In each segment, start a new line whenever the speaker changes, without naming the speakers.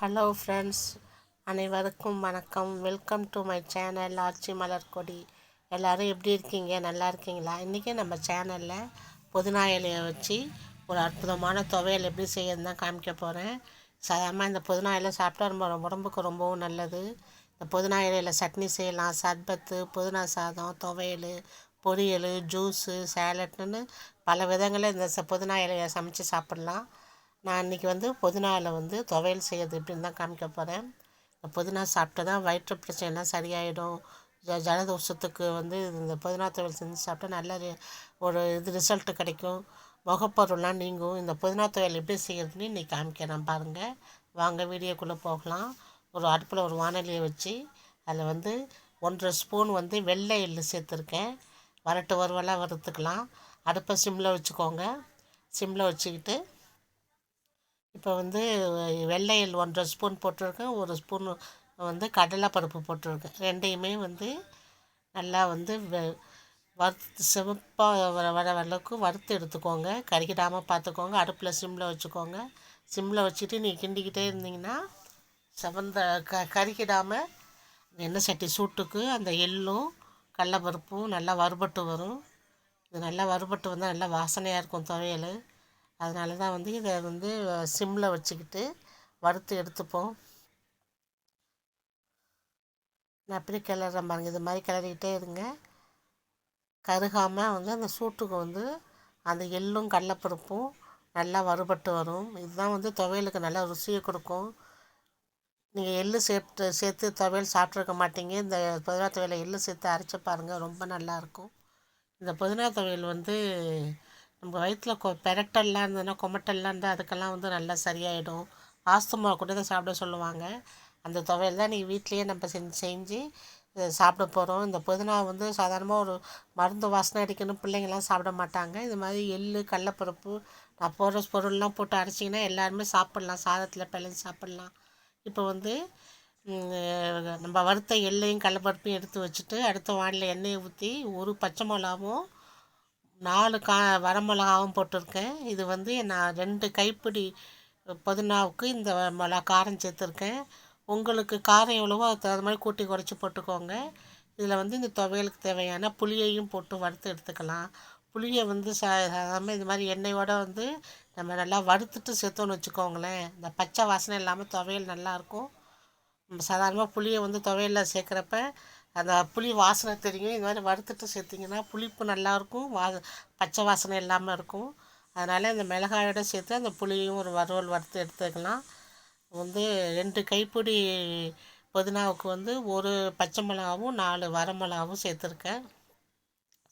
hello friends அனைவருக்கும் வணக்கம் welcome to my channel ஆட்சி கொடி எல்லோரும் எப்படி இருக்கீங்க நல்லா இருக்கீங்களா இன்றைக்கி நம்ம சேனலில் புதினா இலையை வச்சு ஒரு அற்புதமான துவையல் எப்படி செய்யறதுன்னு தான் காமிக்க போகிறேன் சாதாரணமாக இந்த புதினா இலை சாப்பிட்டா ரொம்ப உடம்புக்கு ரொம்பவும் நல்லது இந்த புதினா இலையில் சட்னி செய்யலாம் சர்பத்து புதினா சாதம் துவையல் பொரியல் ஜூஸு சேலட்னு பல விதங்களில் இந்த புதினா இலையை சமைச்சு சாப்பிட்லாம் நான் இன்றைக்கி வந்து புதினாவில் வந்து துவையல் செய்யறது எப்படின்னு தான் காமிக்க போகிறேன் புதினா சாப்பிட்டா தான் வயிற்று பிரச்சனைலாம் சரியாயிடும் ஜ ஜலதோஷத்துக்கு வந்து இந்த புதினா துவையல் செஞ்சு சாப்பிட்டா நல்ல ஒரு இது ரிசல்ட்டு கிடைக்கும் முகப்பொருள்லாம் நீங்கும் இந்த புதினா துவையல் எப்படி செய்கிறதுன்னு இன்றைக்கி காமிக்கிறேன் பாருங்கள் வாங்க வீடியோக்குள்ளே போகலாம் ஒரு அடுப்பில் ஒரு வானொலியை வச்சு அதில் வந்து ஒன்றரை ஸ்பூன் வந்து வெள்ளை எள்ளு சேர்த்துருக்கேன் வரட்டு வறுவலாக வறுத்துக்கலாம் அடுப்பை சிம்மில் வச்சுக்கோங்க சிம்மில் வச்சுக்கிட்டு இப்போ வந்து வெள்ளையில் ஒன்றரை ஸ்பூன் போட்டிருக்கேன் ஒரு ஸ்பூன் வந்து கடலைப்பருப்பு போட்டிருக்கேன் ரெண்டையுமே வந்து நல்லா வந்து வறுத்து சிவப்பாக வர வர அளவுக்கு வறுத்து எடுத்துக்கோங்க கறிக்கிடாமல் பார்த்துக்கோங்க அடுப்பில் சிம்மில் வச்சுக்கோங்க சிம்மில் வச்சுட்டு நீங்கள் கிண்டிக்கிட்டே இருந்தீங்கன்னா செவந்த க கறிக்கிடாமல் எண்ணெய் சட்டி சூட்டுக்கு அந்த எள்ளும் கடலப்பருப்பும் நல்லா வறுபட்டு வரும் இது நல்லா வறுபட்டு வந்தால் நல்லா வாசனையாக இருக்கும் துவையல் அதனால தான் வந்து இதை வந்து சிம்மில் வச்சுக்கிட்டு வறுத்து எடுத்துப்போம் நான் எப்படி கிளறேன் பாருங்கள் இது மாதிரி கிளறிக்கிட்டே இருங்க கருகாமல் வந்து அந்த சூட்டுக்கு வந்து அந்த எள்ளும் கடலப்பருப்பும் நல்லா வறுபட்டு வரும் இதுதான் வந்து துவையலுக்கு நல்லா ருசியை கொடுக்கும் நீங்கள் எள்ளு சேர்த்து சேர்த்து துவையல் சாப்பிட்ருக்க மாட்டீங்க இந்த புதினா துவையலை எள்ளு சேர்த்து அரைச்சி பாருங்கள் ரொம்ப நல்லாயிருக்கும் இந்த புதினா துவையல் வந்து நம்ம வயிற்றில் கொ பெரட்டெல்லாம் இருந்ததுன்னா கொமட்டெல்லாம் இருந்தால் அதுக்கெல்லாம் வந்து நல்லா சரியாயிடும் ஆஸ்துமா கூட இதை சாப்பிட சொல்லுவாங்க அந்த துவையல் தான் நீங்கள் வீட்லேயே நம்ம செஞ்சு செஞ்சு சாப்பிட போகிறோம் இந்த புதினா வந்து சாதாரணமாக ஒரு மருந்து வாசனை அடிக்கணும் பிள்ளைங்கள்லாம் சாப்பிட மாட்டாங்க இது மாதிரி எள் கடலப்பருப்பு நான் போடுற பொருள்லாம் போட்டு அரைச்சிங்கன்னா எல்லாருமே சாப்பிட்லாம் சாதத்தில் பிழைஞ்சி சாப்பிட்லாம் இப்போ வந்து நம்ம வறுத்த எள்ளையும் கடலப்பருப்பையும் எடுத்து வச்சுட்டு அடுத்த வானில் எண்ணெயை ஊற்றி ஒரு பச்சை மிளகாவும் நாலு கா வரமிளகாவும் போட்டிருக்கேன் இது வந்து நான் ரெண்டு கைப்பிடி புதினாவுக்கு இந்த மிளகா காரம் சேர்த்துருக்கேன் உங்களுக்கு காரம் எவ்வளவோ அது தகுந்த மாதிரி கூட்டி குறைச்சி போட்டுக்கோங்க இதில் வந்து இந்த துவையலுக்கு தேவையான புளியையும் போட்டு வறுத்து எடுத்துக்கலாம் புளியை வந்து சாதாரணமாக இது மாதிரி எண்ணெயோடு வந்து நம்ம நல்லா வறுத்துட்டு சேர்த்தோன்னு வச்சுக்கோங்களேன் இந்த பச்சை வாசனை இல்லாமல் துவையல் நல்லாயிருக்கும் சாதாரணமாக புளியை வந்து துவையலில் சேர்க்குறப்ப அந்த புளி வாசனை தெரியும் இது மாதிரி வறுத்துட்டு சேர்த்திங்கன்னா புளிப்பு நல்லாயிருக்கும் வா பச்சை வாசனை இல்லாமல் இருக்கும் அதனால் இந்த மிளகாயோட சேர்த்து அந்த புளியும் ஒரு வறுவல் வறுத்து எடுத்துக்கலாம் வந்து ரெண்டு கைப்பிடி புதினாவுக்கு வந்து ஒரு பச்சை மிளகாவும் நாலு வரமிளகாவும் சேர்த்துருக்கேன்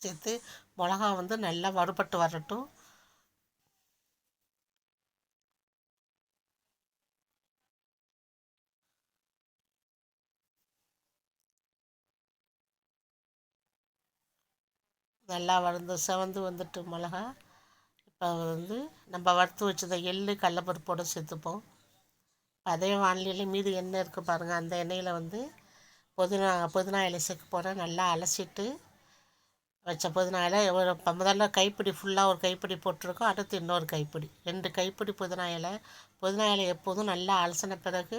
சேர்த்து மிளகா வந்து நல்லா வறுபட்டு வரட்டும் நல்லா வளர்ந்து செவந்து வந்துட்டு மிளகா இப்போ வந்து நம்ம வறுத்து வச்சதை எள் கடலப்பருப்போடு சேர்த்துப்போம் அதே வானிலையில் மீது எண்ணெய் இருக்குது பாருங்கள் அந்த எண்ணெயில் வந்து புதினா புதினா இலை சேர்க்க போகிறேன் நல்லா அலசிட்டு வச்ச புதினா இலை இப்போ முதல்ல கைப்பிடி ஃபுல்லாக ஒரு கைப்பிடி போட்டிருக்கோம் அடுத்து இன்னொரு கைப்பிடி ரெண்டு கைப்பிடி புதினா இலை புதினா இலை எப்போதும் நல்லா அலசின பிறகு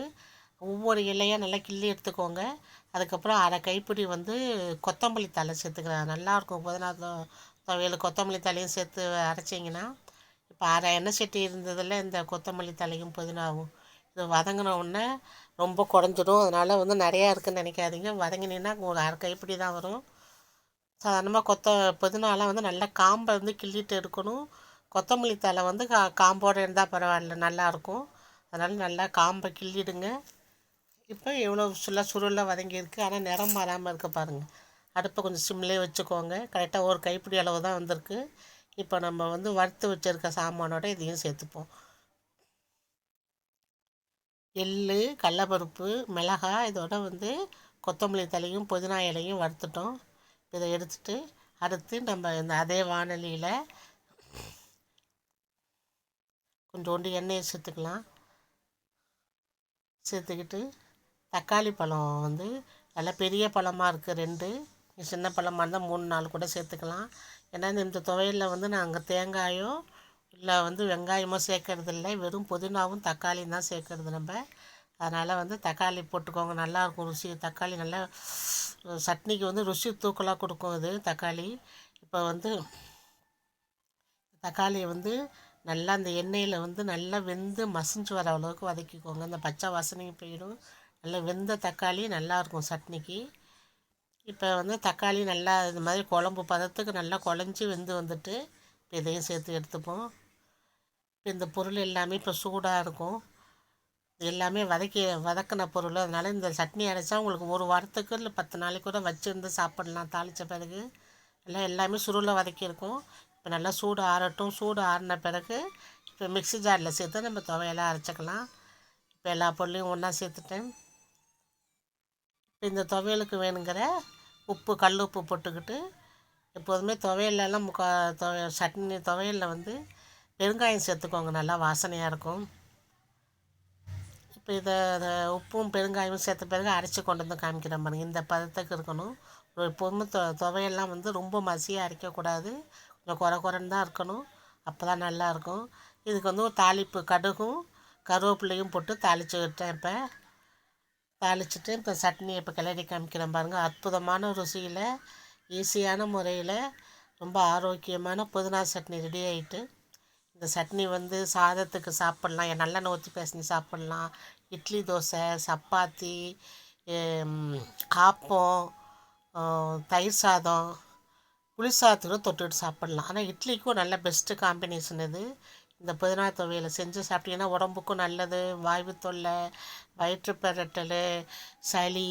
ஒவ்வொரு இலையாக நல்லா கிள்ளி எடுத்துக்கோங்க அதுக்கப்புறம் அரை கைப்பிடி வந்து கொத்தமல்லி தலை சேர்த்துக்கிறேன் நல்லாயிருக்கும் புதினா துவையல் கொத்தமல்லி தலையும் சேர்த்து அரைச்சிங்கன்னா இப்போ அரை எண்ணெய் சட்டி இருந்ததில் இந்த கொத்தமல்லி தலையும் புதினாவும் இது வதங்கின உடனே ரொம்ப குறைஞ்சிடும் அதனால் வந்து நிறையா இருக்குதுன்னு நினைக்காதீங்க வதங்கினீங்கன்னா ஒரு அரை கைப்பிடி தான் வரும் சாதாரணமாக கொத்த புதினாலாம் வந்து நல்லா காம்பை வந்து கிள்ளிட்டு எடுக்கணும் கொத்தமல்லி தலை வந்து கா காம்போடு இருந்தால் பரவாயில்ல நல்லாயிருக்கும் அதனால் நல்லா காம்பை கிள்ளிடுங்க இப்போ எவ்வளோ ஃபுல்லாக சுருளாக வதங்கியிருக்கு ஆனால் நிறம் மாறாமல் இருக்க பாருங்கள் அடுப்பை கொஞ்சம் சிம்லேயே வச்சுக்கோங்க கரெக்டாக ஒரு கைப்பிடி அளவு தான் வந்திருக்கு இப்போ நம்ம வந்து வறுத்து வச்சுருக்க சாமானோட இதையும் சேர்த்துப்போம் எள் கடலப்பருப்பு மிளகாய் இதோட வந்து கொத்தமல்லி தலையும் புதினா இலையும் வறுத்துட்டோம் இதை எடுத்துட்டு அடுத்து நம்ம இந்த அதே வானொலியில் கொஞ்சோண்டு எண்ணெயை சேர்த்துக்கலாம் சேர்த்துக்கிட்டு தக்காளி பழம் வந்து நல்லா பெரிய பழமாக இருக்குது ரெண்டு சின்ன பழமாக இருந்தால் மூணு நாள் கூட சேர்த்துக்கலாம் ஏன்னா இந்த துவையலில் வந்து நாங்கள் தேங்காயோ இல்லை வந்து வெங்காயமோ சேர்க்கறது இல்லை வெறும் புதினாவும் தக்காளியும் தான் சேர்க்கறது நம்ம அதனால் வந்து தக்காளி போட்டுக்கோங்க நல்லாயிருக்கும் ருசி தக்காளி நல்லா சட்னிக்கு வந்து ருசி தூக்கலாக கொடுக்கும் அது தக்காளி இப்போ வந்து தக்காளியை வந்து நல்லா அந்த எண்ணெயில் வந்து நல்லா வெந்து மசிஞ்சு வர அளவுக்கு வதக்கிக்கோங்க அந்த பச்சை வாசனையும் போயிடும் நல்லா வெந்த தக்காளி நல்லாயிருக்கும் சட்னிக்கு இப்போ வந்து தக்காளி நல்லா இது மாதிரி குழம்பு பதத்துக்கு நல்லா குழஞ்சி வெந்து வந்துட்டு இப்போ இதையும் சேர்த்து எடுத்துப்போம் இப்போ இந்த பொருள் எல்லாமே இப்போ சூடாக இருக்கும் எல்லாமே வதக்கி வதக்கின பொருள் அதனால் இந்த சட்னி அரைச்சா உங்களுக்கு ஒரு வாரத்துக்கு இல்லை பத்து நாளைக்கு கூட வச்சுருந்து சாப்பிட்லாம் தாளித்த பிறகு எல்லாம் எல்லாமே சுருளில் வதக்கியிருக்கும் இப்போ நல்லா சூடு ஆறட்டும் சூடு ஆறின பிறகு இப்போ மிக்சி ஜாரில் சேர்த்து நம்ம துவையெல்லாம் அரைச்சிக்கலாம் இப்போ எல்லா பொருளையும் ஒன்றா சேர்த்துட்டேன் இந்த துவையலுக்கு வேணுங்கிற உப்பு கல் உப்பு போட்டுக்கிட்டு எப்போதுமே துவையலெல்லாம் முக்கா துவைய சட்னி துவையலில் வந்து பெருங்காயம் சேர்த்துக்கோங்க நல்லா வாசனையாக இருக்கும் இப்போ இதை உப்பும் பெருங்காயமும் சேர்த்த பிறகு அரைச்சி கொண்டு வந்து காமிக்கிறேன் பாருங்கள் இந்த பதத்துக்கு இருக்கணும் எப்போதுமே தொ துவையெல்லாம் வந்து ரொம்ப மசியாக அரைக்கக்கூடாது கொஞ்சம் குறை குறைன்னு தான் இருக்கணும் அப்போ தான் நல்லாயிருக்கும் இதுக்கு வந்து ஒரு தாளிப்பு கடுகும் கருவேப்பிலையும் போட்டு தாளித்து விட்டேன் இப்போ தாளிச்சிட்டு இப்போ சட்னி இப்போ கிளறி காமிக்கிறேன் பாருங்கள் அற்புதமான ருசியில் ஈஸியான முறையில் ரொம்ப ஆரோக்கியமான புதினா சட்னி ரெடி ஆகிட்டு இந்த சட்னி வந்து சாதத்துக்கு சாப்பிட்லாம் நல்லெண்ணெய் ஊற்றி பேசி சாப்பிட்லாம் இட்லி தோசை சப்பாத்தி ஆப்பம் தயிர் சாதம் புளி சாதத்துக்கு சாப்பிட்லாம் ஆனால் இட்லிக்கும் நல்ல பெஸ்ட்டு காம்பினேஷன் இது இந்த புதினா துவையலை செஞ்சு சாப்பிட்டிங்கன்னா உடம்புக்கும் நல்லது வாய்வு தொல்லை வயிற்று பெரட்டல் சளி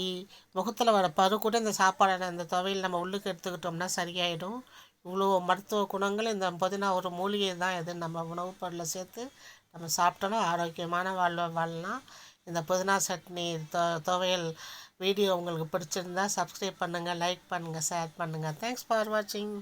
முகத்தில் வர பரு கூட இந்த சாப்பாடு அந்த துவையல் நம்ம உள்ளுக்கு எடுத்துக்கிட்டோம்னா சரியாயிடும் இவ்வளோ மருத்துவ குணங்கள் இந்த புதினா ஒரு மூலிகை தான் எது நம்ம உணவுப் பொருளை சேர்த்து நம்ம சாப்பிட்டோம்னா ஆரோக்கியமான வாழ்வை வாழலாம் இந்த புதினா சட்னி தொ துவையல் வீடியோ உங்களுக்கு பிடிச்சிருந்தா சப்ஸ்கிரைப் பண்ணுங்கள் லைக் பண்ணுங்கள் ஷேர் பண்ணுங்கள் தேங்க்ஸ் ஃபார் வாட்சிங்